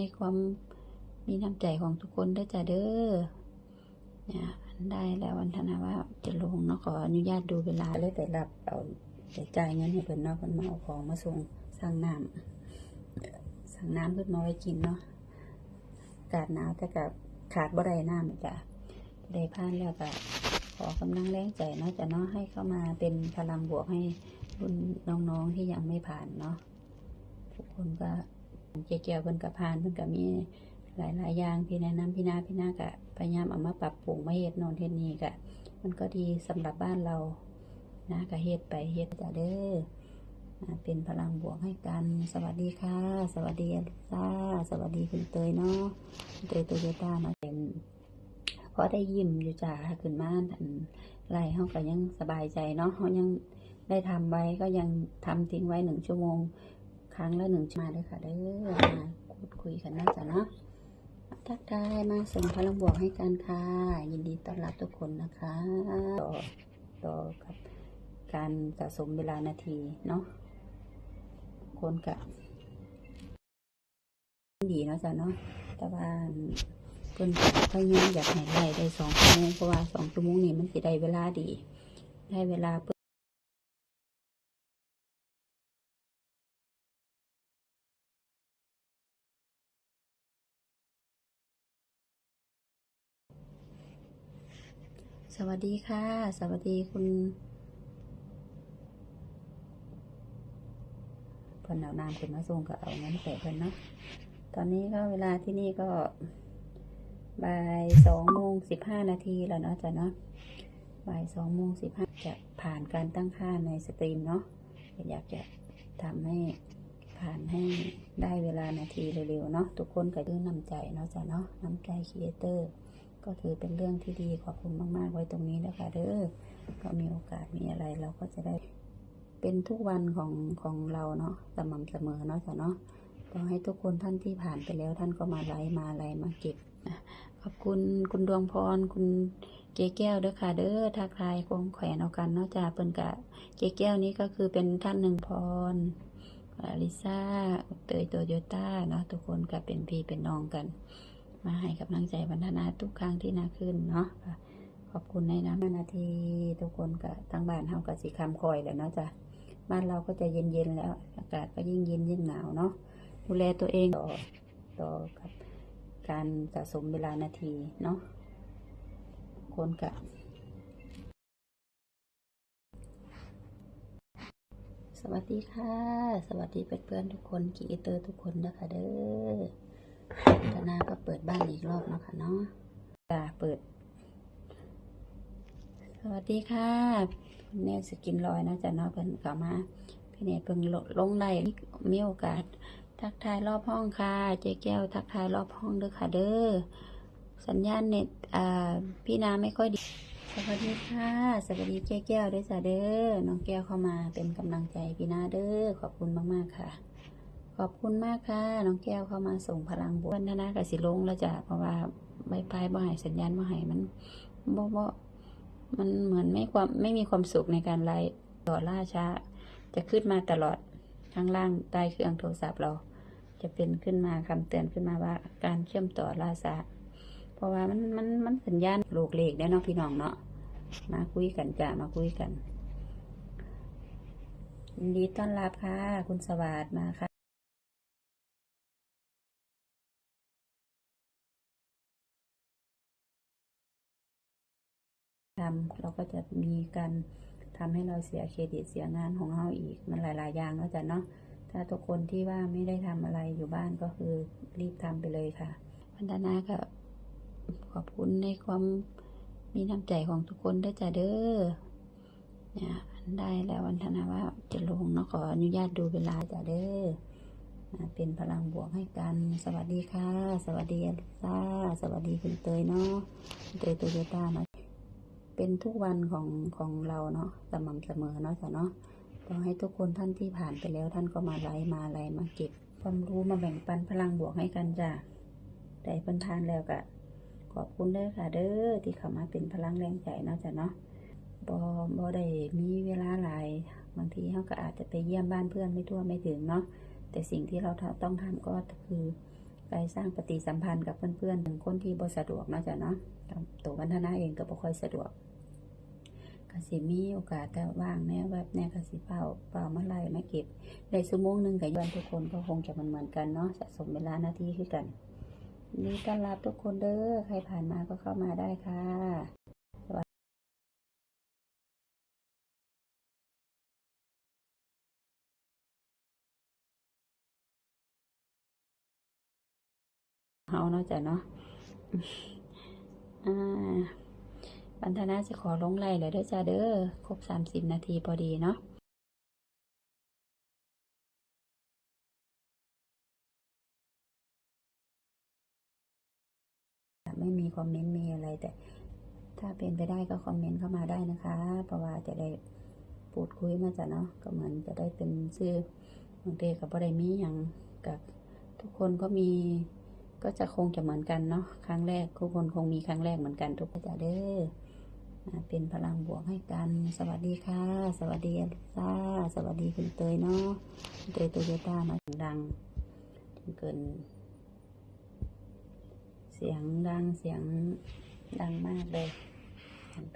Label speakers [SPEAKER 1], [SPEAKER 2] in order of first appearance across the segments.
[SPEAKER 1] ในความมีน้ำใจของทุกคนได้จ้ะเด้อเนี่ยได้แล้ววันธนาว่าจะลงเนาะขออนุญาตดูเวลาเลยแต่รับเอาแต่จ่ายเงินให้เพิ่นเนาะเพิ่นมาเอาของมาส่งสั่งน้ำสั่งน้ำเพิ่นมาไว้กินเนาะอากาศหนาวแต่กับขาดบ่ได้น้ำจ้ะได้ผ่านแล้วก็ขอกำลังแรงใจเนาะจะเนาะให้เข้ามาเป็นพลังบวกให้รุ่นน้องๆที่ยังไม่ผ่านเนาะทุกคนก็ เจ๊เกียวเพิ่นกับผ่านเพิ่นก็มีหลายๆอย่างพี่แนะนำพี่นาพี่นากะพยายามเอามาปรับปรุงมาเฮ็ดโนนเฮ็ดนี่กะ มันก็ดีสำหรับบ้านเรานะกะเฮ็ดไปเฮ็ดจ้ะเด้อเป็นพลังบวกให้กัน สวัสดีค่ะ สวัสดีอลิซาสวัสดีคุณเตยเนาะเตยโตโยต้าเนาะเป็นพอได้ยิ้มอยู่จ้าขึ้นมาอันไรเฮาก็ยังสบายใจเนาะเฮายังได้ทำไว้ก็ยังทำทิ้งไว้หนึ่งชั่วโมง ครั้งละหนึ่งมาเด้อค่ะเด้อมาพูดคุยกันนะจ๊ะเนาะทักทายมาส่งพลังบวกให้กันค่ะ ยินดีต้อนรับทุกคนนะคะ ต่อต่อกับการสะสมเวลานาทีเนาะคนกับดีนะจ๊ะเนาะแต่ว่าเพิ่นก็ยายอยากให้ได้ได้สองชั่วโมงเพราะว่าสองชั่วโมงนี้มันสิได้เวลาดี ได้เวลา วัสดีค่ะ สวัสดีคุณเพิ่นเอาน้ำขึ้นมาส่งก็เอาเงินแปะเพิ่นเนาะตอนนี้ก็เวลาที่นี่ก็บ่ายสองโมงสิบห้านาทีแล้วเนาะจ้ะเนาะบ่ายสองโมงสิบห้าจะผ่านการตั้งค่าในสตรีมเนาะอยากจะทำให้ผ่านให้ได้เวลานาทีเร็วๆเนาะทุกคนก็ด้วยน้ำใจเนาะจ้ะเนาะน้ำใจครีเอเตอร์ ก็ถือเป็นเรื่องที่ดีขอบคุณมาก ๆ ไว้ตรงนี้นะคะเด้อก็มีโอกาสมีอะไรเราก็จะได้เป็นทุกวันของของเราเนาะสม่ำเสมอเนาะจ้ะเนาะก็ให้ทุกคนท่านที่ผ่านไปแล้วท่านก็มาไลฟ์มาอะไรมาเก็บนะขอบคุณคุณดวงพรคุณเจ๊แก้วเด้อค่ะ เด้อทักทายคงแขวนเอากันเนาะจ้าเปิ้นกะเจ๊แก้วนี้ก็คือเป็นท่านหนึ่งพรอลิซ่าเตยโตโยต้าเนาะทุกคนก็เป็นพี่เป็นน้องกัน มาให้กำลังใจบรรณนาทุกครั้งที่น่าขึ้นเนาะขอบคุณในน้ำนาทีทุกคนกับทางบ้านเฮากับสีคำคอยแล้วเนาะจ้ะบ้านเราก็จะเย็นๆแล้วอากาศก็ยิ่งเย็นยิ่งหนาวเนาะดูแลตัวเองต่อต่อกับการสะสมเวลานาทีเนาะคนกับสวัสดีค่ะ สวัสดีเพื่อนๆทุกคนกีเตอร์ทุกคนนะคะเด้อ ธนาก็เปิดบ้านอีกรอบแล้วค่ะเนาะจ้าเปิด สวัสดีค่ะเนวสกินลอยนะจ๊ะเนาะเพิ่นกลับมาพี่เนตเพิ่งลลงได้มีโอกาส ทักทายรอบห้องค่ะเจ๊แก้วทักทายรอบห้องเด้อค่ะเด้อสัญญาณเน็ตอ่าพี่นาไม่ค่อยดี สวัสดีค่ะ สวัสดีเจ๊แก้วด้วยจ้ะเด้อน้องแก้วเข้ามาเป็นกำลังใจพี่นาเด้อขอบคุณมากๆค่ะ ขอบคุณมากค่ะ น้องแก้วเข้ามาส่งพลังบวกธนากับสิลงแล้วจ้ะเพราะว่าใบพายบ่หายสัญญาณบ่หายมันบ่บ่มันเหมือนไม่ความไม่มีความสุขในการไล่ต่อล่าช้า จะขึ้นมาตลอดข้างล่างใต้เครื่องโทรศัพท์เรา จะเป็นขึ้นมาคำเตือนขึ้นมาว่า การเชื่อมต่อล่าช้าเพราะว่ามันมันมันสัญญาณโลกเลขได้เนาะพี่น้องเนาะมาคุยกันจ้ะมาคุยกันยินดีต้อนรับค่ะ คุณสวัสดมาค่ะ ทำเราก็จะมีการทำให้เราเสียเครดิตเสียงานของเราอีกมันหลาย ๆ อย่างเนาะจ้ะเนาะถ้าทุกคนที่ว่าไม่ได้ทำอะไรอยู่บ้านก็คือรีบทำไปเลยค่ะพัฒนาก็ขอบคุณในความมีน้ำใจของทุกคนด้วยจ้ะเด้อเนี่ยได้แล้ววันธนาว่าจะลงเนาะขออนุญาตดูเวลาจ้ะเด้อเป็นพลังบวกให้กัน สวัสดีค่ะ สวัสดีอลิซาสวัสดีคุณเตยเนาะคุณเตยโตโยต้าเนาะ เป็นทุกวันของของเราเนาะสม่ำเสมอเนาะจ้ะเนาะก็ให้ทุกคนท่านที่ผ่านไปแล้วท่านก็มาไลฟ์มาอะไรมาเก็บความรู้มาแบ่งปันพลังบวกให้กันจ้ะได้เพิ่นทานแล้วก็ขอบคุณเด้อค่ะ เด้อที่เข้ามาเป็นพลังแรงใจเนาะจ้ะเนาะบ่บ่ได้มีเวลาหลายบางทีเขาก็อาจจะไปเยี่ยมบ้านเพื่อนไม่ทั่วไม่ถึงเนาะแต่สิ่งที่เราต้องทำก็คือไปสร้างปฏิสัมพันธ์กับเพื่อนๆถึงคนที่บ่สะดวกเนาะจ้ะเนาะตัววันธนาเองก็บ่ค่อยสะดวก กสิมีโอกาสแต่ว่างแน่แบบแน่กสิเป่าเป่ามาไล่มาเก็บได้ชั่วโมงหนึ่งกับยันทุกคนก็คงจะเหมือนกันเนาะสะสมเวลานาทีคือกันนดีต้อนรับทุกคนเด้อใครผ่านมาก็เข้ามาได้ค่ะเฮาเนาะจ้ะเนาะอ่า บันทนาจะขอลงไล่เลยเด้อจ้าเด้อ ครบสามสิบนาทีพอดีเนาะไม่มีคอมเมนต์มีอะไรแต่ ถ้าเป็นไปได้ก็คอมเมนต์เข้ามาได้นะคะ เพราะว่าจะได้พูดคุยมาจ้ะเนาะก็เหมือนจะได้เป็นชื่อบางทีกับบ่ได้มีอย่างกับทุกคนก็มีก็จะคงจะเหมือนกันเนาะครั้งแรกทุกคนคงมีครั้งแรกเหมือนกันทุกคนจะเด้อ เป็นพลังบวกให้กัน สวัสดีค่ะ สวัสดีอลิซ่าสวัสดีคุณเตยเนาะคุณเตยโตโยต้าเนาะดังเกิน เสียงดังเสียงดังมากเลย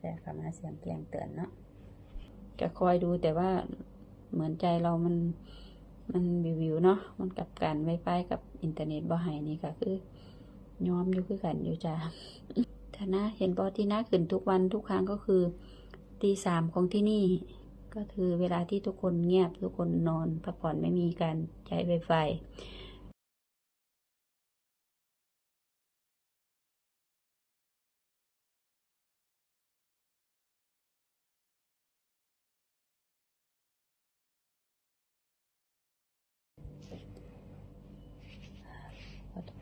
[SPEAKER 1] แต่คำว่าเสียงแกล้งเตือนเนาะจะคอยดูแต่ว่าเหมือนใจเรามันมันวิววิวเนาะมันกับการไวไฟกับอินเทอร์เน็ตบ่หายนี่ก็คือยอมอยู่คือกันอยู่จ้า ถ้านะเห็นบอที่น่าขึ้นทุกวันทุกครั้งก็คือตีสามของที่นี่ ก็คือเวลาที่ทุกคนเงียบทุกคนนอนพักผ่อนไม่มีการใช้ไวไฟ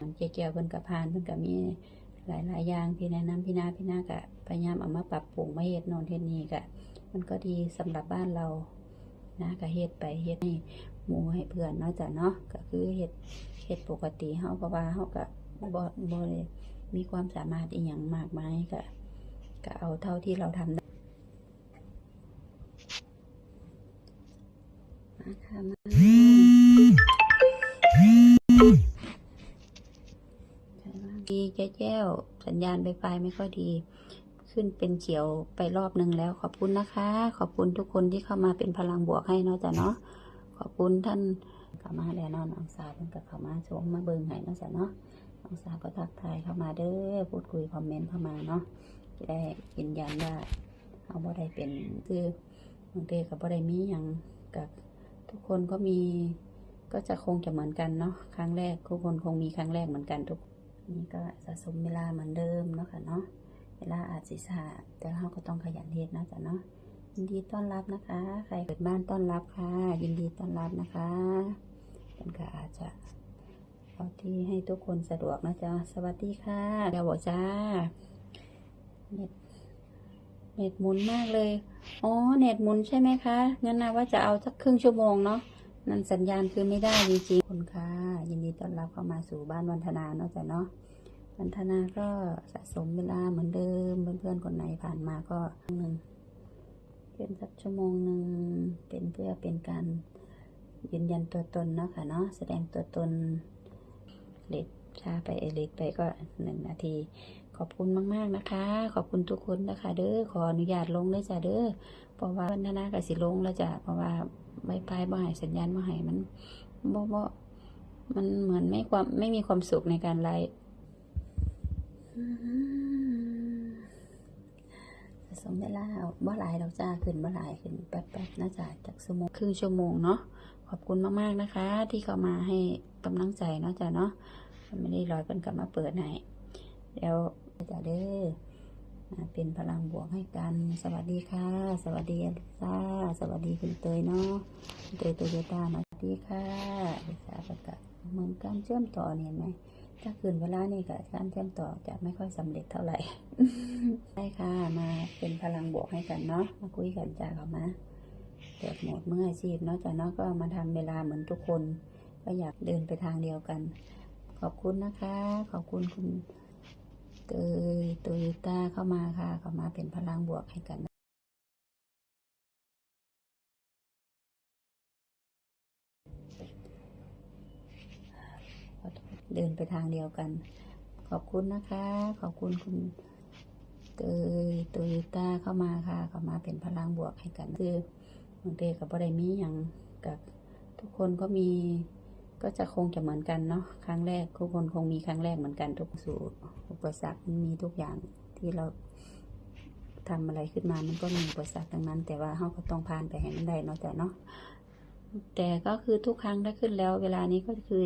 [SPEAKER 1] น้องเจ๊เกียวเพิ่นกับพานเพิ่นกับมี หลายหลายๆอย่างที่แนะนำพี่นาพี่นาก็พยายามเอามาปรับปรุงมาเฮ็ดโนนเฮ็ดนี่ก็มันก็ดีสำหรับบ้านเรานะก็เฮ็ดไปเฮ็ดให้หมูให้เพื่อนเนาะจ้ะเนาะก็คือเฮ็ดเฮ็ดปกติเฮาเพราะว่าเฮาก็บ่บ่ได้มีความสามารถอีหยังมากมายก็ก็เอาเท่าที่เราทำได้มาค่ะมา ดีแจ้วๆสัญญาณไวไฟไม่ค่อยดี ขึ้นเป็นเขียวไปรอบหนึ่งแล้ว ขอบคุณนะคะ ขอบคุณทุกคนที่เข้ามาเป็นพลังบวกให้เนาะจ้ะเนาะขอบคุณท่านเข้ามาแล้วนาะน้องสาเพิ่นก็เข้ามาชมมาเบิ่งให้เนาะจ้ะเนาะองสาก็ทักทายเข้ามาเด้อพูดคุยคอมเมนต์เข้ามาเนาะจะได้ยืนยันว่าเอาบ่ได้เป็นคือบางทีกับบ่ได้มีอย่างกับทุกคนก็มีก็จะคงจะเหมือนกันเนาะครั้งแรกทุกคนคงมีครั้งแรกเหมือนกันทุก นี่ก็สะสมเวลาเหมือนเดิมเนาะค่ะเนาะเวลาอาจสิสาแต่เราก็ต้องขยันเฮ็ดเนาะจ้ะเนาะยินดีต้อนรับนะคะ ใครเปิดบ้านต้อนรับค่ะ ยินดีต้อนรับนะคะเป็นก็อาจจะเอาที่ให้ทุกคนสะดวกนะจ๊ะสวัสดีค่ะเดี๋ยวบอกจ้าเน็ตเน็ตหมุนมากเลย อ๋อ เน็ตหมุนใช่ไหมคะงั้นนะว่าจะเอาสักครึ่งชั่วโมงเนาะ นั่นสัญญาณคือไม่ได้จริงๆคุณค่ะยินดีต้อนรับเข้ามาสู่บ้านวันธนาเนาะจ้ะเนาะวันธนาก็สะสมเวลาเหมือนเดิมเพื่อนๆคนไหนผ่านมาก็หนึ่งเป็นสักชั่วโมงหนึ่งเป็นเพื่อเป็นการยืนยันตัวตนเนาะค่ะเนาะแสดงตัวตนเลทช้าไปเอเลทไปก็หนึ่งนาที ขอบคุณมากๆนะคะ ขอบคุณทุกคนนะคะเด้อขออนุญาตลงเลยจ้ะเด้อเพราะว่าวันธนาก็สิลงแล้วจ้ะเพราะว่าไวไฟบ่ให้สัญญาณบ่ให้มันบ่บ่มันเหมือนไม่ความไม่มีความสุขในการไลฟ์สะสมเวลาบ่หลายดอกจ้าขึ้นบ่หลายขึ้นแป๊บๆนะจ๊ะจากชั่วโมงครึ่งชั่วโมงเนาะขอบคุณมากๆนะคะ ที่เข้ามาให้กำลังใจเนาะจ้ะเนาะไม่ได้รอยเป็นกลับมาเปิดให้เดี๋ยว จะเด้อเป็นพลังบวกให้กัน สวัสดีค่ะ สวัสดีอลิซ่าสวัสดีคุณเตยเนาะเตยโตโยต้าเนาสวัสดีค่ะอลิซ่าก็กะเหมือนการเชื่อมต่อเนี่ยเห็นไหม ถ้าคืนเวลานี่กับการเชื่อมต่อจะไม่ค่อยสำเร็จเท่าไหร่ใช่ค่ะ มาเป็นพลังบวกให้กันเนาะ มาคุยกันจ้าเขามาเปิดโหมดเมื่ออาชีพเนาะจ้ะเนาะก็มาทำเวลาเหมือนทุกคน ก็อยากเดินไปทางเดียวกัน ขอบคุณนะคะ ขอบคุณคุณ เตยโตโยต้าเข้ามาค่ะ เข้ามาเป็นพลังบวกให้กันเดินไปทางเดียวกัน ขอบคุณนะคะ ขอบคุณคุณเตยโตโยต้าเข้ามาค่ะ เข้ามาเป็นพลังบวกให้กันคือบางทีกับบได้มีอย่างกับทุกคนก็มี ก็จะคงจะเหมือนกันเนาะครั้งแรกทุกคนคงมีครั้งแรกเหมือนกันทุกสู่อุปสรรคมันมีทุกอย่างที่เราทำอะไรขึ้นมามันก็มีอุปสรรคทั้งนั้น แต่ว่าเราก็ต้องผ่านไปให้มันได้เนาะแต่เนาะแต่ก็คือทุกครั้งถ้าขึ้นแล้ว เวลานี้ก็คือ